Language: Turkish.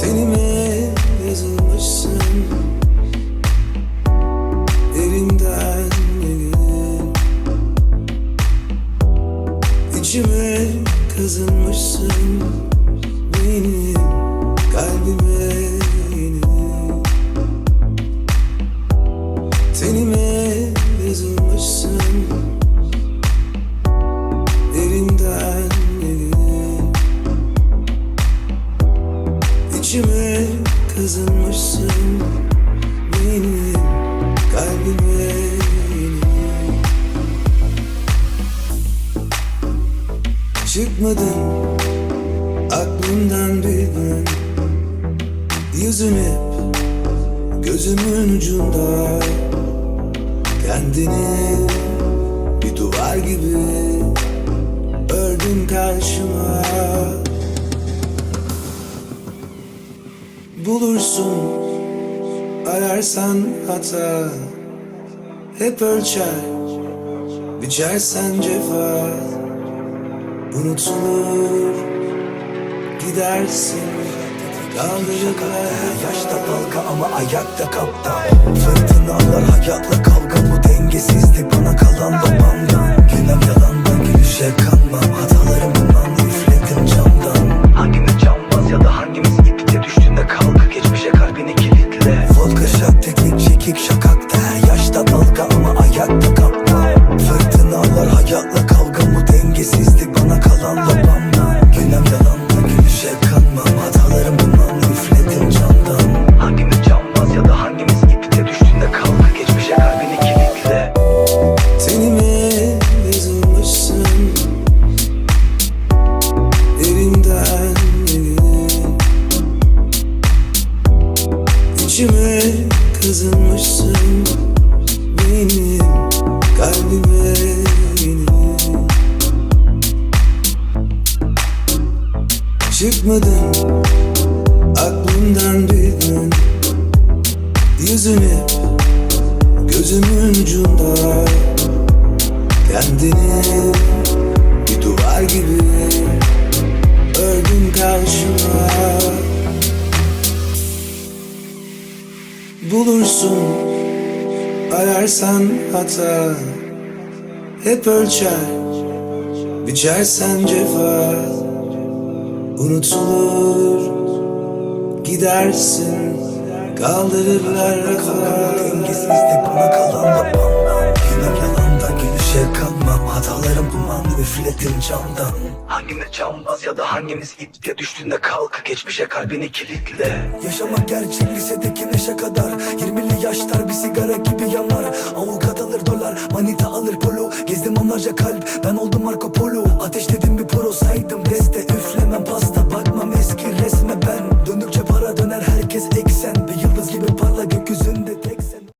Tenime yazılmışsın İçime kazınmışsın Benim kalbime yeni. Tenime yazılmışsın Derinden derin İçime kazınmışsın Benim Çıkmadın aklımdan bir gün Yüzün hep gözümün ucunda. Kendini bir duvar gibi ördün karşıma. Bulursun ararsan hata. Hep ölçer biçersen cefa Unutulur. Gidersin. Kaldırırlar Yaşta dalga ama ayakta kaptan Fırtınalar hayatla kavga bu dengesizlik bana kalan babamdan Günem yalandan gülüşe kanmam. Hatalarımdan üfledim camdan. Hangimiz cambaz ya da hangimiz ipte düştüğünde kalk Geçmişe kalbini kilitle. Vodka şak teknik çekik şakakta Yaşta dalga ama ayakta kaptan Fırtınalar hayatla kazınmışsın Benim kalbime yeni Çıkmadın aklımdan bir gün Yüzün hep gözümün ucunda Kendini Bulursun. Ararsan hata Hep ölçer. Biçersen cefa Unutulur. Gidersin kaldırırlar rafa. Dengesizlik bana kalan babamdan Günem yalanda gülüşe kanmam Hatalarım duman üfledim camdan Hangimiz cambaz ya da hangimiz ipte düştüğünde kalk Geçmişe kalbini kilitle. Yaşamak gerçek lisedeki neşe kadar 20'li yaşlar bir sigara gibi yanar. Avukat alır dolar manita alır polo Gezdim onlarca kalp ben oldum Marco Polo. Ateşledim bir poro saydım deste. Üflemem pasta